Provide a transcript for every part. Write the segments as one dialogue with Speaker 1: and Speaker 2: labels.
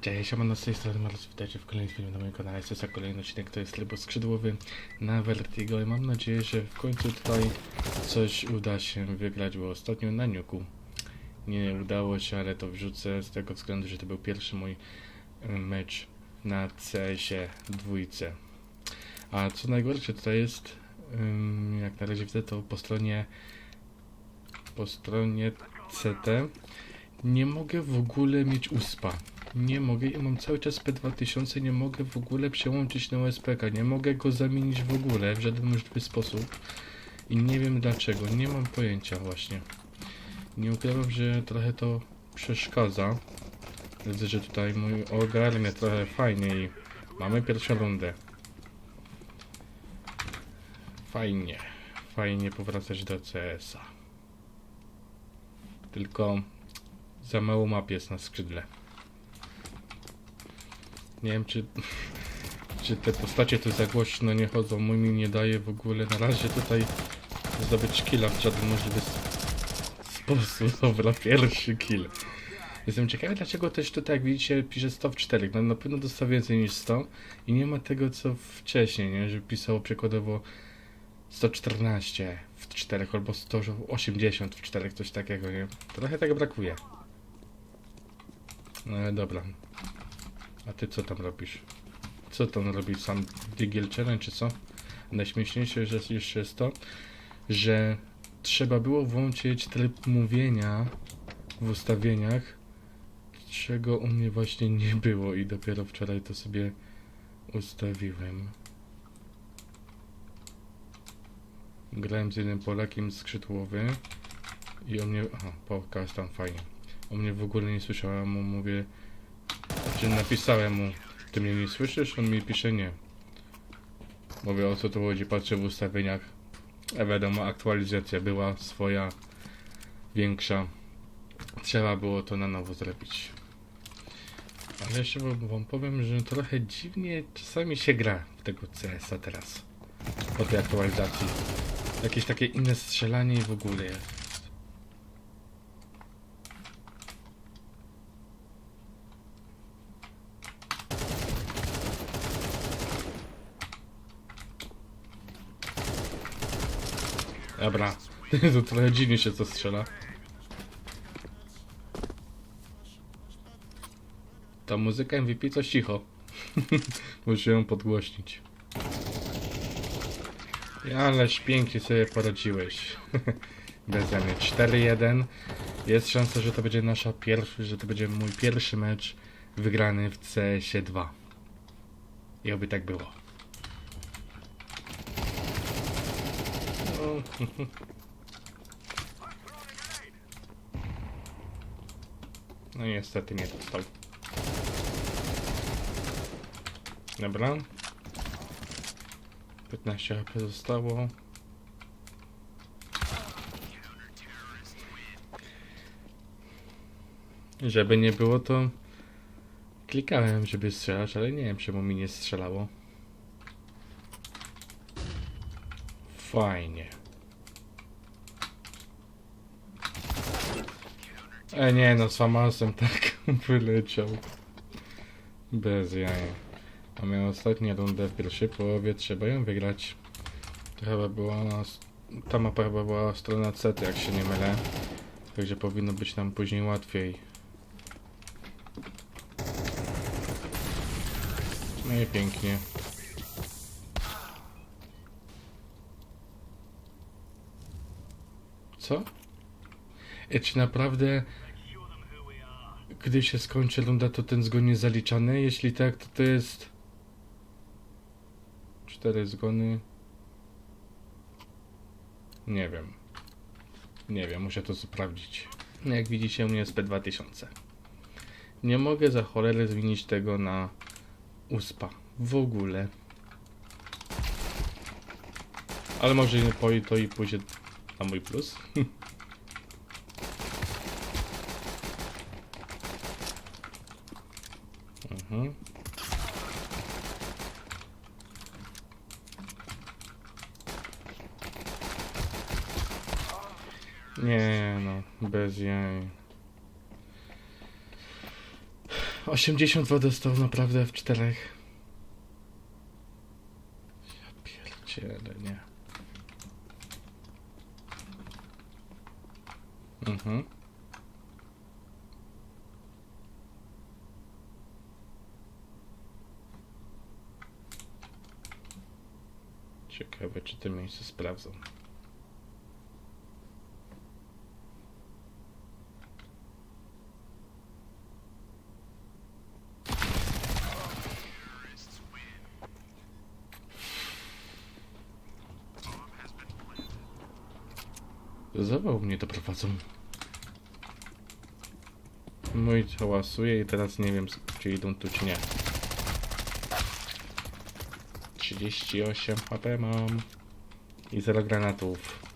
Speaker 1: Cześć, siemano z tej strony Marcin, witajcie w kolejnym filmie na moim kanale. Jest to kolejny odcinek, to jest Libo Skrzydłowy na Vertigo i mam nadzieję, że w końcu tutaj coś uda się wygrać, bo ostatnio na Niuku nie udało się, ale to wrzucę z tego względu, że to był pierwszy mój y, mecz na CS-ie dwójce. A co najgorsze tutaj jest, ym, jak na razie widzę, to po stronie po stronie CT nie mogę w ogóle mieć uspa. Nie mogę, mam cały czas P2000, nie mogę w ogóle przełączyć na USPK, nie mogę go zamienić w ogóle w żaden możliwy sposób. I nie wiem dlaczego, nie mam pojęcia właśnie. Nie ukrywam, że trochę to przeszkadza. Widzę, że tutaj mój ogarnia trochę fajnie i mamy pierwszą rundę. Fajnie, fajnie powracać do CS-a. Tylko za mało map jest na skrzydle. Nie wiem, czy, czy te postacie tu za głośno nie chodzą. Mój mi nie daje w ogóle na razie tutaj zdobyć killa w żaden możliwy sposób. Dobra, pierwszy kill. Jestem ciekawy, dlaczego też tutaj, jak widzicie, pisze 100 w 4. No, na pewno dostał więcej niż 100 i nie ma tego, co wcześniej, nie? Że pisało przykładowo 114 w 4 albo 180 w 4, coś takiego, nie? Trochę tak brakuje. No ale dobra. A ty co tam robisz? Co tam robisz? Sam Digiel Challenge czy co? Najśmieszniejsze że jeszcze jest to, że trzeba było włączyć tryb mówienia w ustawieniach, czego u mnie właśnie nie było i dopiero wczoraj to sobie ustawiłem. Grałem z jednym Polakiem skrzydłowy i on mnie... Aha, pokaż tam fajnie. On mnie w ogóle nie słyszałem, mu mówię... Znaczy napisałem mu, ty mnie nie słyszysz? On mi pisze nie. Mówię o co tu chodzi, patrzę w ustawieniach. A wiadomo, aktualizacja była swoja, większa. Trzeba było to na nowo zrobić. Ale jeszcze wam powiem, że trochę dziwnie czasami się gra w tego CS-a teraz. Po tej aktualizacji. Jakieś takie inne strzelanie i w ogóle jest. Dobra, to trochę dziwnie się to strzela. Ta muzyka MVP coś cicho. Muszę ją podgłośnić. Ależ pięknie sobie poradziłeś. Beze mnie 4-1. Jest szansa, że to będzie nasza pierwszy, że to będzie mój pierwszy mecz wygrany w CS 2. I oby tak było. No. Niestety nie dostał. Dobra. 15 HP zostało. Żeby nie było to klikałem, żeby strzelać, ale nie wiem czemu mi nie strzelało. Fajnie. E nie no, z Famasem tak wyleciał. Bez jaj. Mamy ostatnią rundę w pierwszej połowie, trzeba ją wygrać. To chyba była... Ta mapa chyba była strona C, jak się nie mylę. Także powinno być nam później łatwiej. No i pięknie. Co? Czy naprawdę gdy się skończy runda, to ten zgon jest zaliczany? Jeśli tak, to to jest... Cztery zgony... Nie wiem. Nie wiem, muszę to sprawdzić. Jak widzicie, u mnie jest P2000. Nie mogę za cholerę zmienić tego na USPA. W ogóle. Ale może po to i pójdzie na mój plus. Mhm. Nie no, bez jaj. 80 dostał naprawdę w czterech. Ja pierdzielę, nie. Mhm. Ciekawe, czy te miejsce sprawdzą. Zawał mnie doprowadzą. Mój hałasuje i teraz nie wiem, czy idą tu, czy nie. 38 HP mam. I 0 granatów.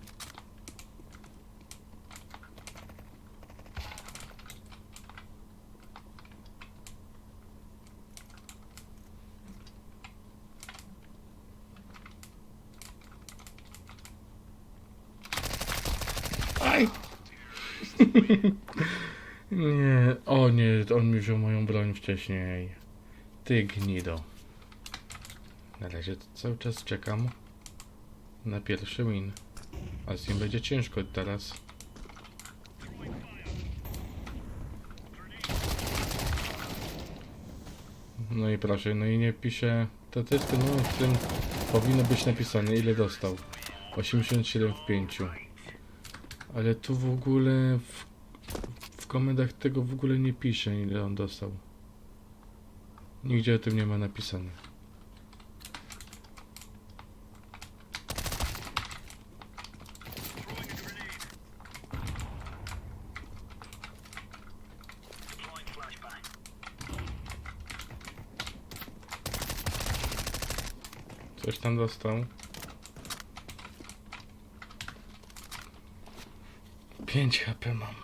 Speaker 1: Nie, o nie, on mi wziął moją broń wcześniej. Ty gnido. Na razie cały czas czekam na pierwszy win. A z nim będzie ciężko teraz. No i proszę, no i nie pisze statystyki, no w tym powinno być napisane ile dostał. 87 w 5. Ale tu w ogóle w, w komendach tego w ogóle nie pisze ile on dostał. Nigdzie o tym nie ma napisane. Coś tam dostał. 5 HP mam.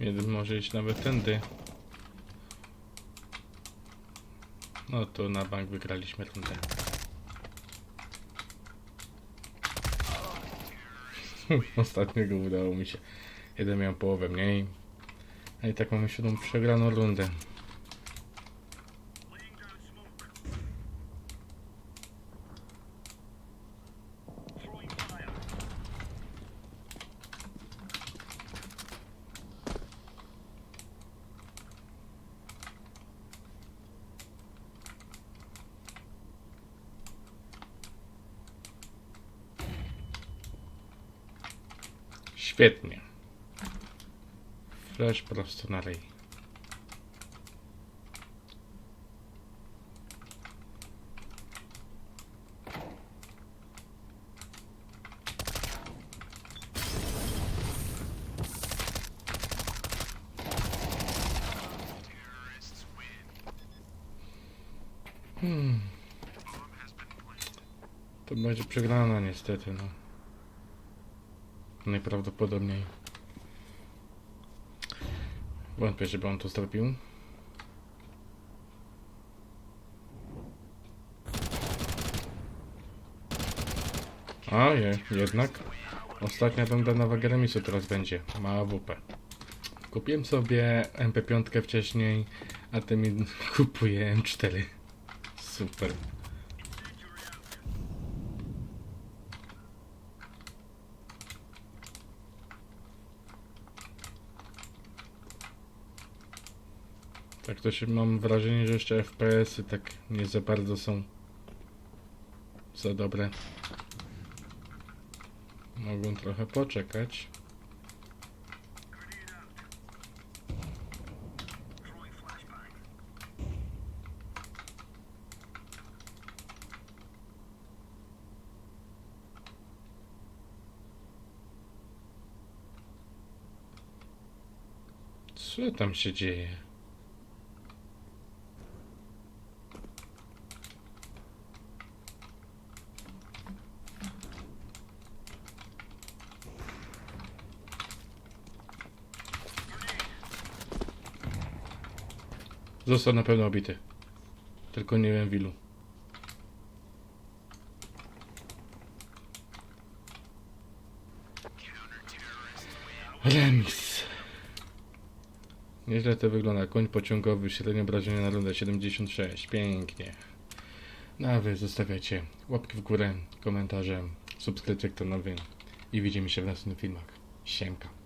Speaker 1: Jeden może iść nawet tędy. No to na bank wygraliśmy rundę. Ostatniego udało mi się. Jeden miał połowę mniej. A i tak mamy siódmą przegraną rundę. Świetnie. Flash prosto na rej. Hmm. To będzie przegrana niestety, no. Najprawdopodobniej. Wątpię, żeby on to zrobił. A, je, jednak. Ostatnia runda na wagę remisu teraz będzie. Ma AWP. Kupiłem sobie MP5 wcześniej, a ty mi kupuje M4. Super. Tak to się mam wrażenie, że jeszcze FPS-y tak nie za bardzo są za dobre. Mogą trochę poczekać. Co tam się dzieje? Został na pewno obity. Tylko nie wiem w ilu. Remis. Nieźle to wygląda. Koń pociągowy, średnie obrażenia na rundę 76. Pięknie. No a wy zostawiacie łapki w górę, komentarze, subskrypcje kto nowy i widzimy się w następnych filmach. Siemka.